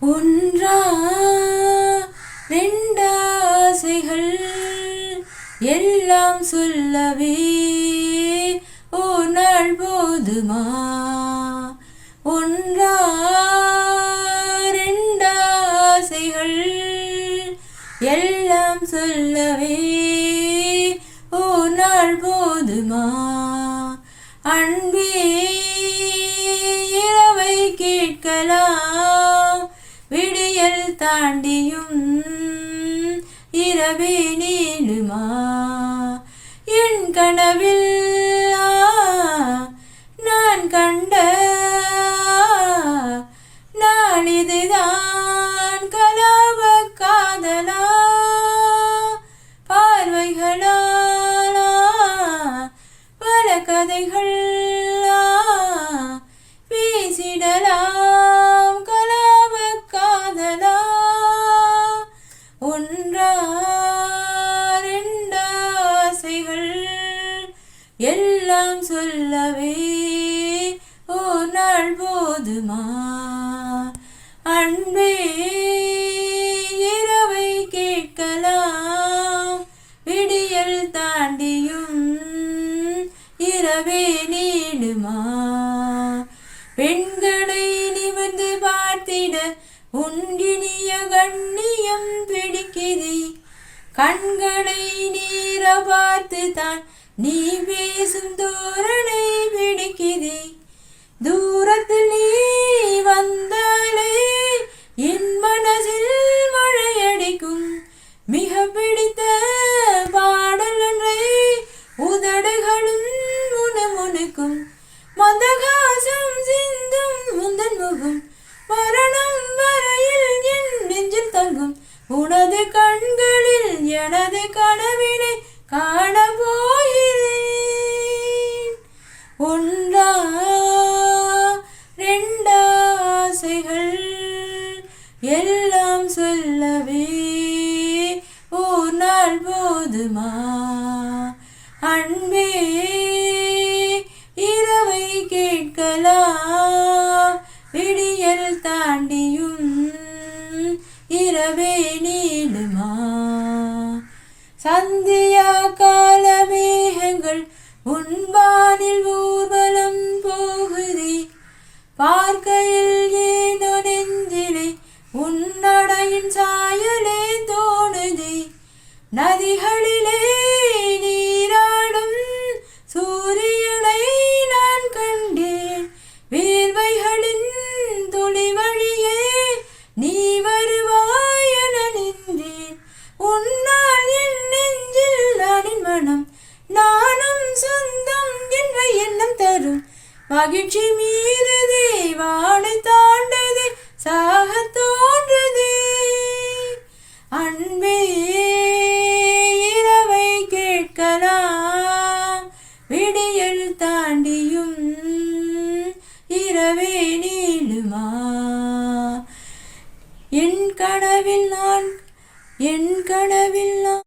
ஒன்றா ரெண்டாசைகள் எல்லாம் சொல்லவே ஓர் நாள் போதுமா? ஒன்றா ரெண்டாசைகள் எல்லாம் சொல்லவே ஓர் நாள் போதுமா? அன்பே இரவை கேட்கலாம். தாண்டியும் இரவே நீளுமா? என் கனவில் நான் கண்ட நான் இதுதான் கலாவ காதலா? பார்வைகளா பல கதைகள் எல்லாம் சொல்லவே ஓ நாள் போதுமா? அன்பே இரவை கேட்கலாம். விடியல் தாண்டியும் இரவே நீடுமா பெண்களை நிமிர்ந்து பார்த்திட உன்கினிய கண்ணியம் பிடிக்குதே. கண்களை நீர பார்த்து தான் நீ பேசும் தோரணை பிடிக்குதே தூரத்தில் நீ வந்தாலே என் மனசில் மழையடிக்கும். மிக பிடித்த பாடல் ஒன்றை உதடுகளும் முணுமுணுக்கும் மந்தகாசம் சிந்தும் முந்தன் முகம். மரணம் வரையில் என் நெஞ்சில் தங்கும். உனது கண்களில் எனது கனவினை காண எல்லாம் சொல்லவே ஓர் நாள் போதுமா? அன்பே இரவை கேட்கலாம். விடியல் தாண்டியும் இரவே நீடுமா சந்தியா கால மேகங்கள் உன்பானில் ஊர்வலம் போகுதி. பார்க்க உன்னடையின் சாயலே தோணுதே. நதிகளிலே நீராடும் சூரியனை நான் கண்டேன். வேர்வைகளின் துளி வழியே நீ வருவாய் என நின்றேன். உன்னால் என் நெஞ்சில் நானின் மனம் நானும் சொந்தம் என்ற எண்ணம் தரும். மகிழ்ச்சி மீறுதே வானை தாண்டதே சா கேட்கலாம் விடியல் தாண்டியும் இரவே நீளுமா? என் கனவில் நான் என் கனவில் நான்